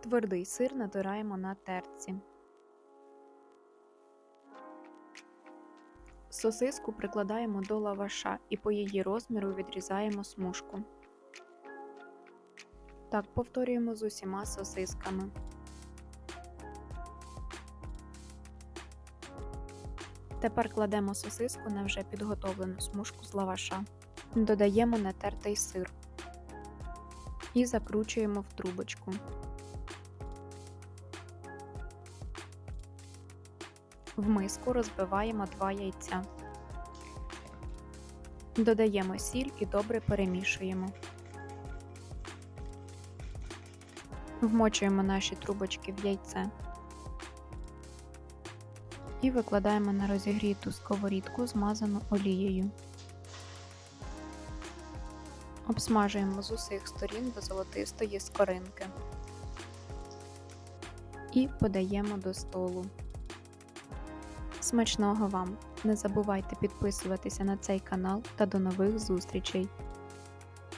Твердий сир натираємо на терці. Сосиску прикладаємо до лаваша і по її розміру відрізаємо смужку. Так повторюємо з усіма сосисками. Тепер кладемо сосиску на вже підготовлену смужку з лаваша. Додаємо натертий сир і закручуємо в трубочку. В миску розбиваємо 2 яйця. Додаємо сіль і добре перемішуємо. Вмочуємо наші трубочки в яйце і викладаємо на розігріту сковорідку, змазану олією. Обсмажуємо з усіх сторін до золотистої скоринки і подаємо до столу. Смачного вам! Не забувайте підписуватися на цей канал та до нових зустрічей!